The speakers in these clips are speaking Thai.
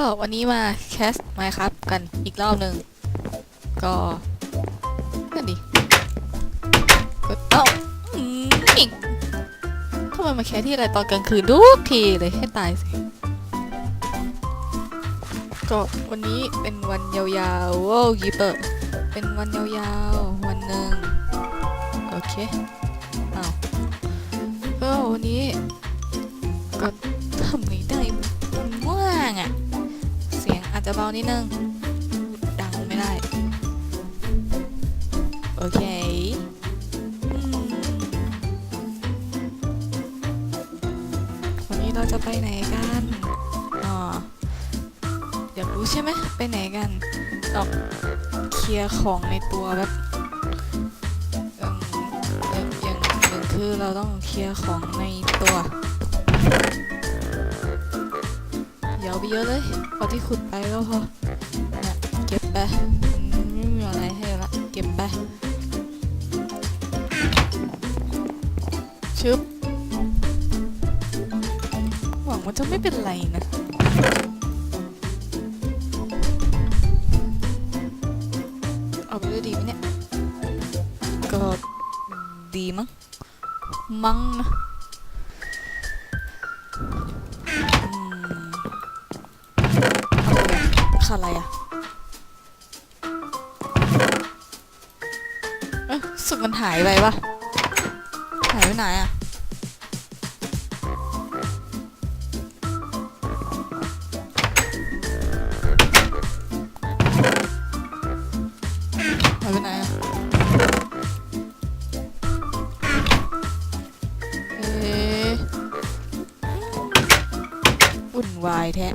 ก็วันนี้มาแคสไมครับกันอีกรอบหนึ่งก็ก็ดีก็เอ้าอืมอีกทำไมมาแคสที่อะไรตอนกลางคืนทุกทีเลยให้ตายสิ ก็วันนี้เป็นวันยาวๆโว้ยิเปอร์เป็นวันยาวๆวันหนึ่งโอเคอ้าวก็วันนี้ นิดนึง ดังไม่ได้ โอเคอวันนี้เราจะไปไหนกันอ๋ออยากรู้ใช่ไหมไปไหนกันออกเคลียร์ของในตัวแบบอย่างหนึ่งคือเราต้องเคลียร์ของในตัวอย่าเอาไปเยอะเลย เอาที่ขุดไปก็พอนะเก็บไปมันไม่มีอะไรให้ละเก็บไปชึบหวังว่าจะไม่เป็นไรนะเอาไปด้วยดีไหมเนี่ยก็ดีมั้งมั้งนะายไปปะหายไปไหนอะหายไปไหนอะเอ๊ะวุ่นวายแท้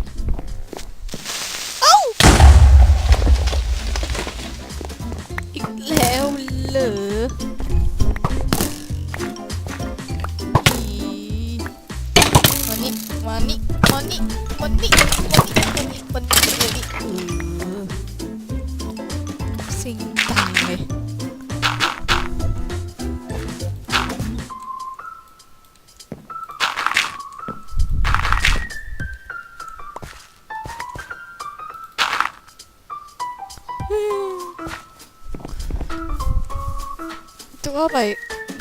จะว่าไป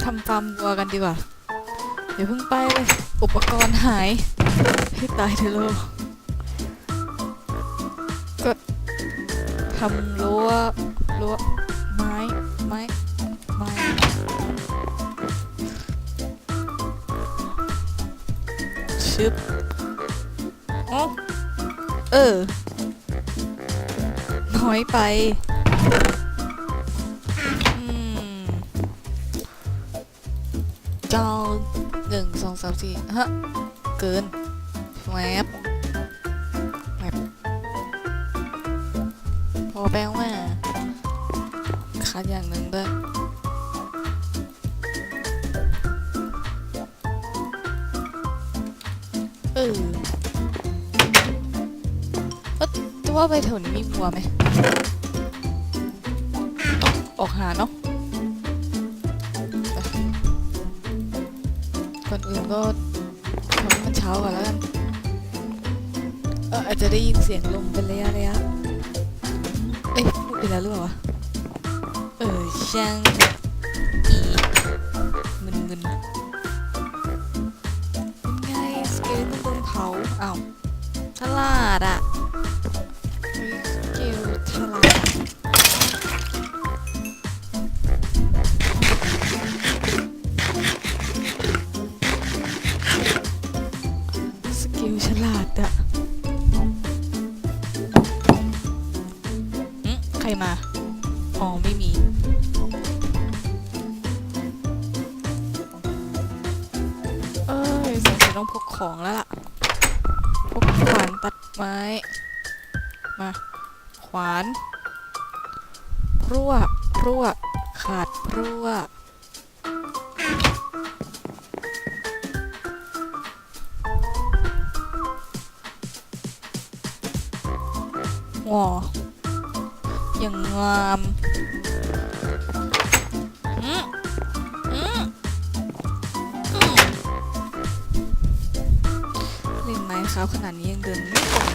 ทำฟาร์มวัวกันดีกว่า เดี๋ยวเพิ่งไปเลย อุปกรณ์หาย ให้ตายเถอะโลกก็ทำรั้วรั้วไม้ ไม้ ไม้ ชึบอ๋อเออ น้อยไปอืมเก้าหนึ่งสองสามสี่ฮะ เกินแวบแวบพอแปลว ว่าไปแถวนี้มีวัวไหมออกหาเนาะก่อนอื่นก็ทำให้มันเช้าก่อนแล้วกันเอออาจจะได้ยินเสียงลมเป็นระยะระยะเอ้ยพูดไปแล้วหรือเปล่าวะเออช่างอีมึนมึนเป็นไงสเกลต้องโดนเผาอ้าวฉลาดอะ วอย่างงามเล่นไหมครับขนาดนี้ยังเดินไม่ตรง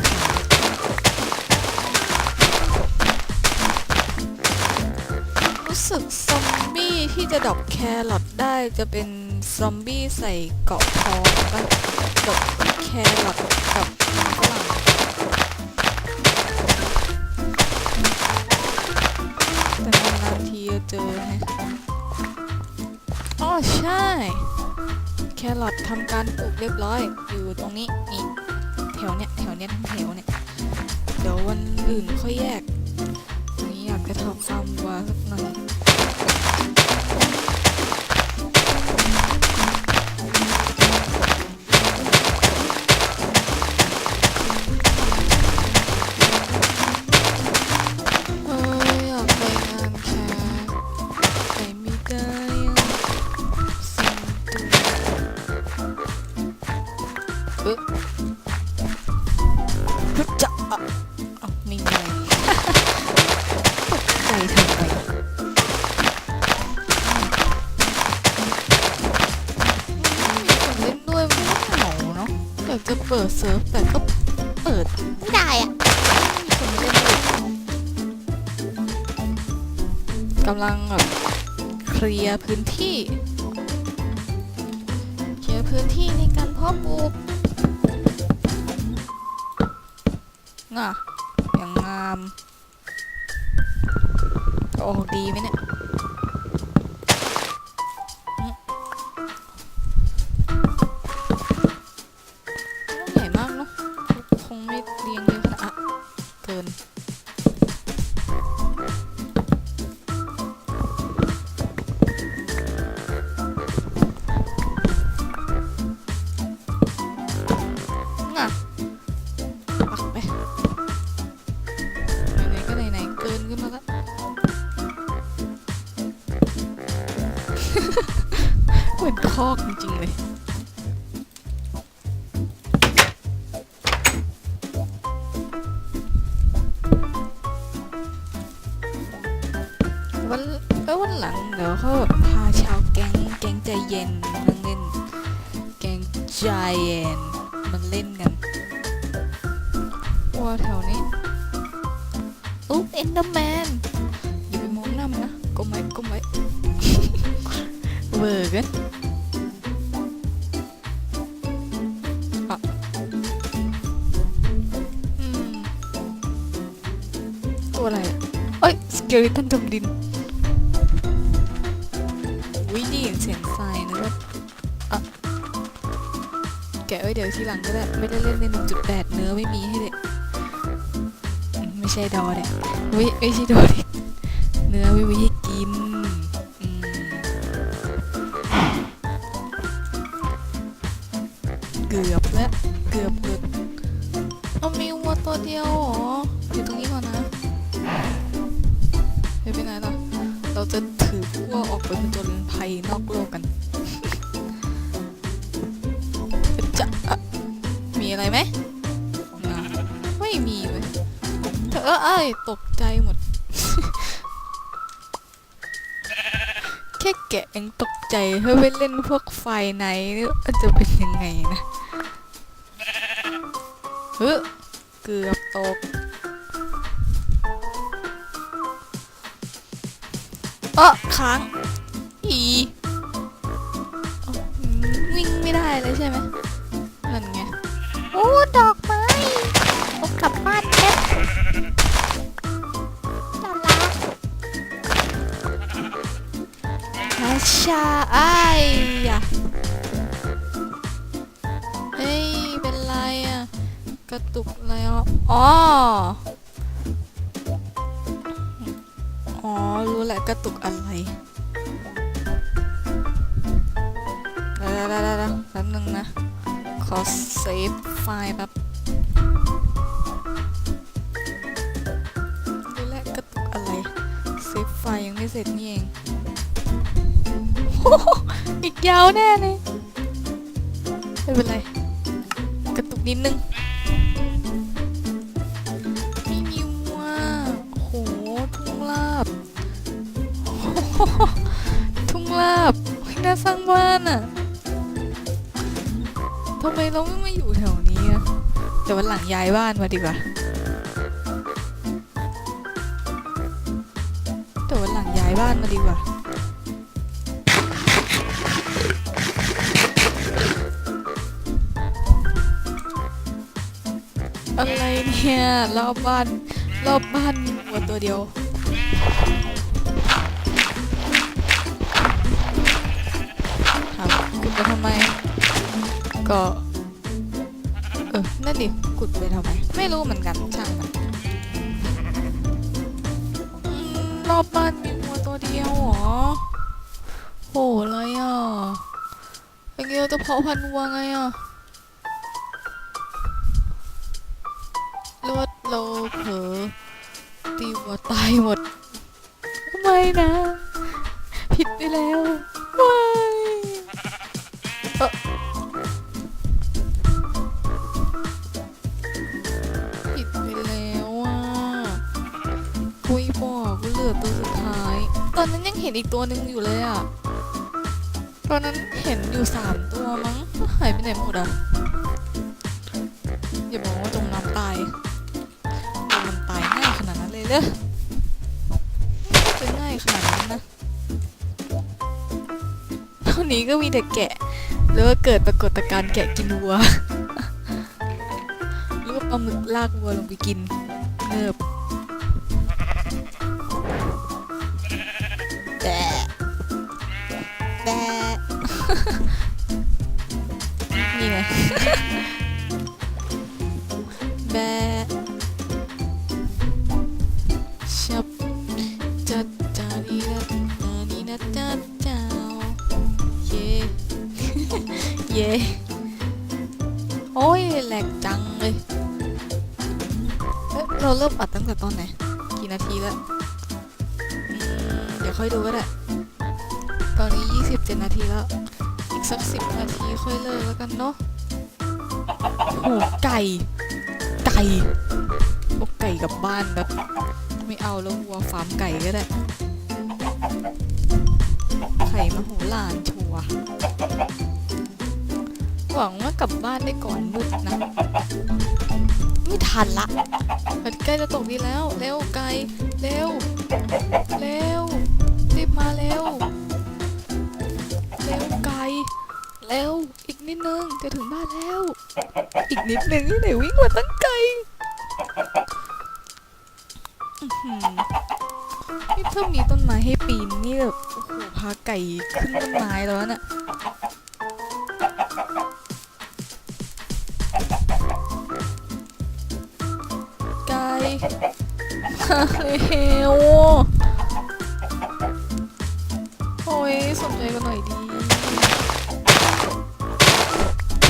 รู้สึกซอมบี้ที่จะดอบแครอทได้จะเป็นซอมบี้ใส่เกาะทองปะดอบแครอทกับ แครอททำการปลูกเรียบร้อย อยู่ตรงนี้นี่แถวเนี้ยแถวเนี้ยทั้งแถวเนี้ยเดี๋ยววันอื่นค่อยแยกวันนี้อยากจะทำฟาร์มวัวสักหน่อยากจะเปิดเซิร์ฟแต่ก็เปิดไม่ได้อะมีคนเล่นด้กำลังแบบเคลียร์พื้นที่ เคลียร์พื้นที่ในการเพาะปลูกน่ะอย่างงามจะออกดีไหมเนี่ย เวอร์กันอะอืมตัวอะไรอะเอ้ยสเกลิตันจมดินวิได้ยินเสียงทรายนะว่าอะแกะไว้เดี๋ยวทีหลังก็ได้ไม่ได้เล่นใน 1.8 เนื้อไม่มีให้เด็กอืมไม่ใช่ดอเด็กไม่ไม่ใช่โดนดิเนื้อไม่ เราจะถือวัวออกไปผจญภัยนอกโลกกันจะะมีอะไรไหมไม่มีเว้ยเธอเอ้ยตกใจหมด แค่แกะเองตกใจเฮ้ยไปเล่นพวกไฟไหนนี่จะเป็นยังไงนะเฮ้ยเกือบตก เออค้างอีวิ่งไม่ได้เลยใช่ไหมนั่นไง โอ้ ดอกไม้เอากลับบ้านแป๊บน่ารักอาชาไอ้ยะเฮ้ย เป็นไรอะกระตุกอะไรอะอ๋ อ๋อ รู้แหละกระตุกอะไรเดี๋ยวเดี๋ยวเดี๋ยวเดี๋ยวแป๊บนึงนะ ขอเซฟไฟล์แป๊บรู้แหละกระตุกอะไร เซฟไฟล์ยังไม่เสร็จนี่เอง อีกยาวแน่เลยไม่เป็นไร กระตุกนิดนึง บ้านอะทำไมเราไม่มาอยู่แถวนี้อะแต่วันหลังย้ายบ้านมาดีกว่า แต่วันหลังย้ายบ้านมาดีกว่าอะไรเนี่ยรอบบ้านรอบบ้านมีวัวตัวเดียว ก็ เออ นั่นดิขุดไปทำไม ไม่รู้เหมือนกัน ช่างมันรอบบ้านมีวัวตัวเดียวเหรอโหอะไรอะอย่างเงี้ยจะเพาะพันธุ์วัวไงอะรวดเราเผลอตีวัวตายหมด ไม่นะ ผิดไปแล้วไม่ อนนั้นยังเห็นอีกตัวหนึ่งอยู่เลยอะ ตอนนั้นเห็นอยู่สามตัวมั้งหายไปไหนหมดอะ อย่าบอกว่าจมน้ำตายจมน้ำตายง่ายขนาดนั้นเลยเหรอจะง่ายขนาดนั้นนะเท่านี้ก็มีแต่แกะหรือว่าเกิดปรากฏการณ์แกะกินวัวหรือว่าปลาหมึกลากวัวลงไปกินเนิบ เย่โอ้ยแหลกจังเลยเอ๊ะเราเริ่มอัดตั้งแต่ตอนไหน กี่นาทีแล้วอืมเดี๋ยวค่อยดูก็ได้ ตอนนี้ 27 นาทีแล้ว อีกสัก 10 นาทีค่อยเลิกแล้วกันเนาะโอ้ไก่ ไก่โอ้ไก่กับบ้านแบบไม่เอาแล้ววัวฟาร์มไก่ก็ได้ ไข่มโหฬารชัวร์ หวังว่ากลับบ้านได้ก่อนมืดนะ ไม่ทันละมันใกล้จะตกดีแล้ว เร็วไกล เร็ว เร็ว รีบมาเร็ว เร็วไกล เร็ว อีกนิดนึงจะถึงบ้านแล้ว อีกนิดนึงไหนวิ่งมาตั้งไกลอื้อหือนี่ถ้ามีต้นไม้ให้ปีนนี่แบบโอ้โหพาไก่ขึ้นต้นไม้แล้วน่ะ ไก่เฮวโอ้ยสนใจกันหน่อยดี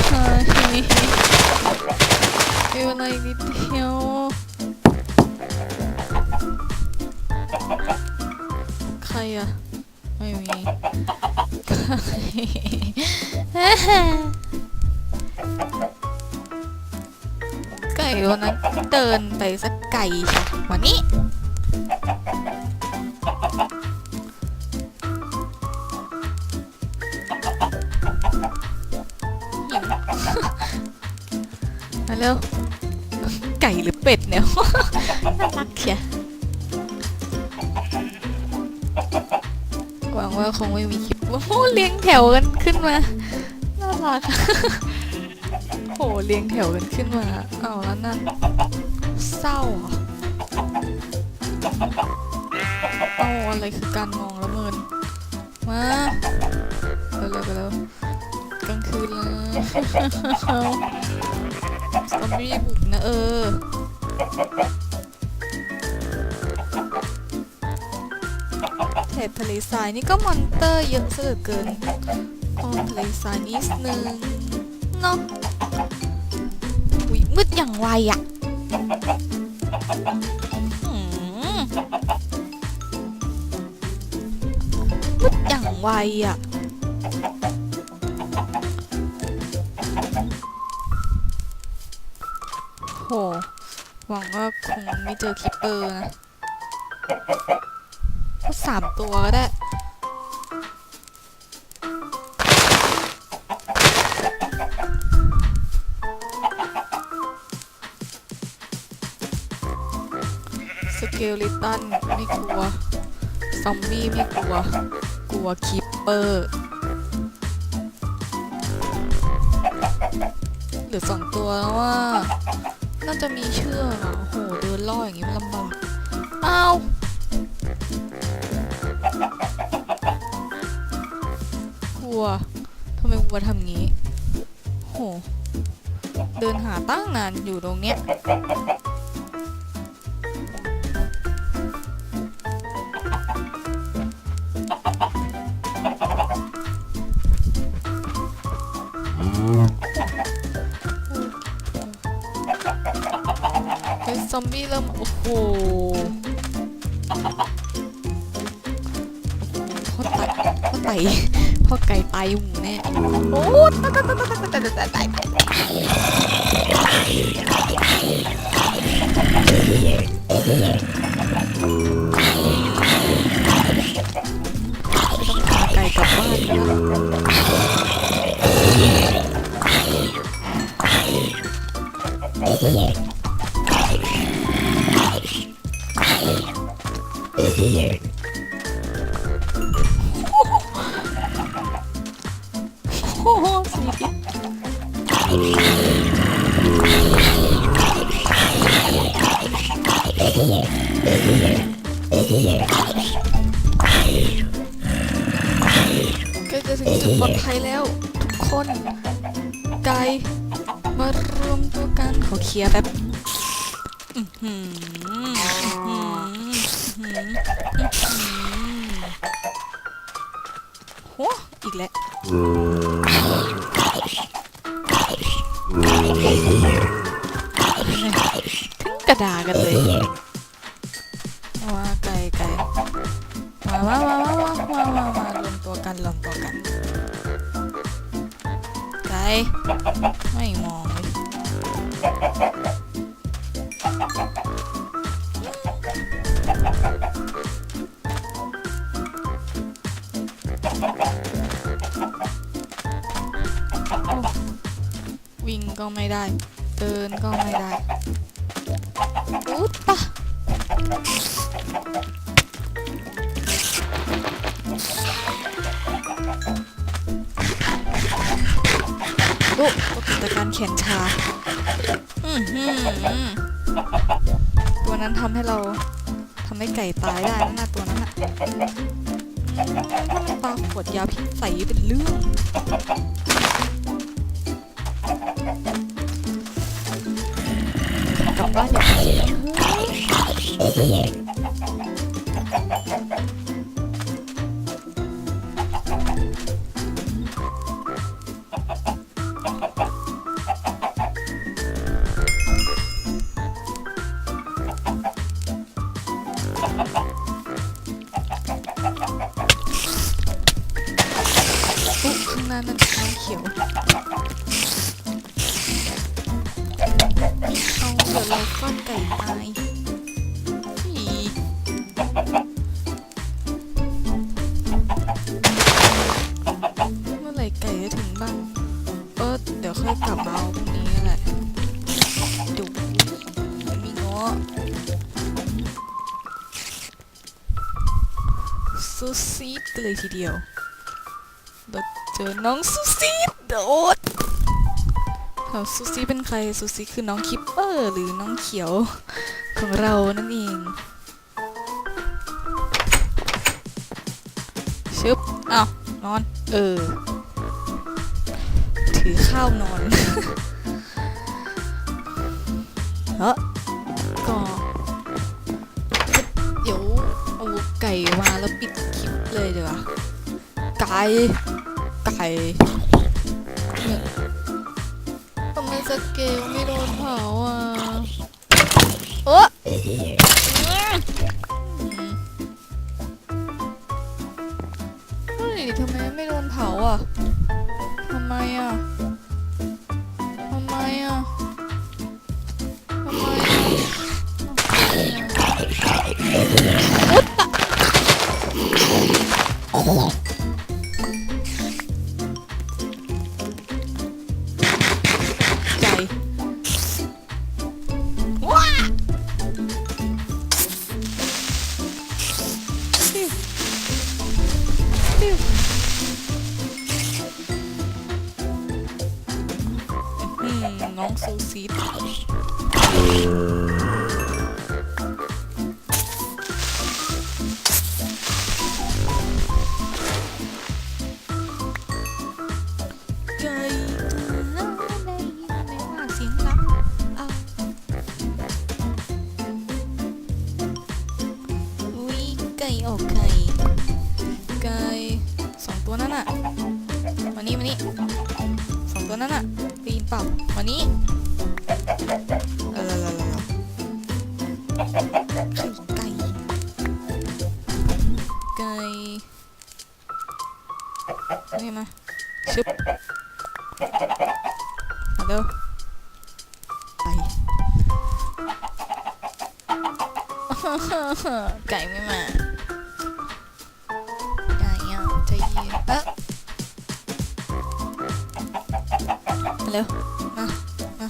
เฮ้ยเวลาอีกนิดเดียวใครอะไม่มี ไก่วันนั้นเดินไปสักไก่ใช่วันนี้ มาเร็วไก่หรือเป็ดเนี่ยน่ารักเชียหวังว่าคงไม่มีคลิปว่าโอ้เลี้ยงแถวกันขึ้นมาน่ารัก เลี้ยงแถวกันขึ้นมาเอาแล้วนั่นเศร้าเอเอาอะไรคือการมองละเมินมาเร็วๆไปแล้วกลางคืนแล้วสตอเบอรี่บุกนะเออเขตทะเลทรายนี่ก็มอนเตอร์เยอะเหลือเกินอ้อทะเลทรายนิดนึงเนาะอุ้ย มืดอย่างไวอะหืมมืดอย่างไวอะโห หวังว่าคงไม่เจอคิปเปอร์นะสามตัวก็ได้ ลิตันไม่กลัว ซอมบี้ไม่กลัว กลัวคิปเปอร์เหลือสองตัวแล้วว่า น่าจะมีเชือกอะโหเดินล่ออย่างงี้มันลำบากเอ้าวกลัวทำไมกลัวทำงี้ โห เดินหาตั้งนานอยู่ตรงเนี้ย บี้เริ่มโอ้โหพ่อไตพ่อไตพ่อไก่ตายหมูแน่โอ้ตายตายตายตายตายตายไก่กลับบ้านนะ โอ้โหสีพิษก็จะถึงจุดปลอดภัยแล้ว ทุกคนไก่มารวมตัวกันขอเคลียร์แป๊บ กระดากันเลยว่าไก่ไก่มามามามามามามารวมตัวกันรวมตัวกันไก่ไม่มองเลยโอ้วิ่งก็ไม่ได้ เดินก็ไม่ได้อุ๊ด ก็กิจการแขนชาตัวนั้นทำให้เราทำให้ไก่ตายได้นะน่ะตัวนั้นอะถ้ามันปลาขวดยาพิษใส่เป็นเรื่องกลับบ้านอย่าง เขียวเอาเดี๋ยวเราก้อนไก่ตายเมื่อไหร่ไก่จะถึงบ้างเออเดี๋ยวค่อยกลับมาเอาพรุ่งนี้แหละดูมันมีง้อซูซีดเลยทีเดียวเราเจอน้องซูซีด โดดถามซูซี่เป็นใครซูซี่คือน้องคิปเปอร์หรือน้องเขียวของเรานั่นเองชึบอ้าวนอน เออ ถือข้าวนอนเฮ้ก็เดี๋ยวเอาไก่มาแล้วปิดคลิปเลยเดี๋ยวไก่ ไก่ เนี่ยทำไมสเกลไม่โดนเผาอะโอ้เฮ้ยทำไมไม่โดนเผาอะทำไมอะทำไมอะทำไมอะไไก่สองตัวนั่นน่ะมานี่มานี่สองตัวนั่นน่ะได้ยินเปล่ามานี่เออไข่ไก่ไก่นี่มาชึบมาเร็วไปไก่ไม่มา เร็วมามา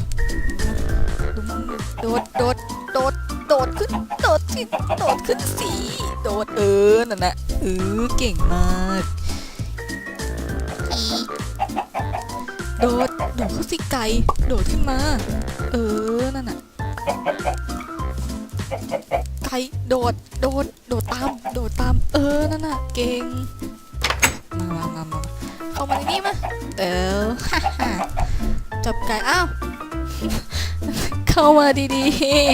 โดดโดดโดดโดดขึ้นโดดสิโดดขึ้นสิโดดเออนั่นน่ะเออเก่งมากโดดโดดขึ้นสิไก่โดดขึ้นมา เออนั่นน่ะไก่โดดโดดโดดตามโดดตาม เออนั่นน่ะเก่งมามามามาเข้ามาในนี่มาเออฮ่าฮ่า จับไก่อ้าว เข้ามาดี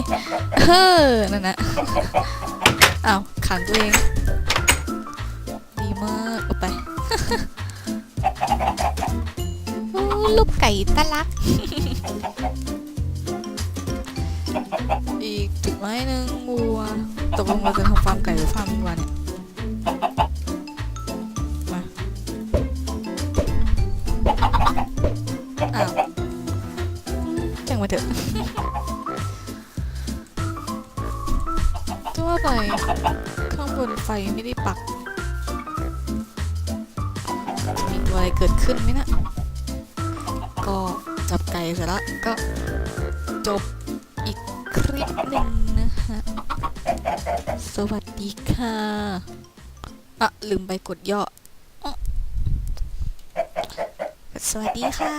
ๆเออนั่นนะอ้าวขังตัวเอง ดีมากเอาไปลูกไก่ตะลัก อีกจุดไม้หนึ่งวัวตกลงเราจะทำฟาร์มไก่หรือฟาร์มวัวเนี่ย ไม่ได้ปักมีตัวอะไรเกิดขึ้นไหมนะก็จับไก่เสร็จแล้วก็จบอีกคลิปหนึ่งนะคะสวัสดีค่ะอะลืมไปกดย่อสวัสดีค่ะ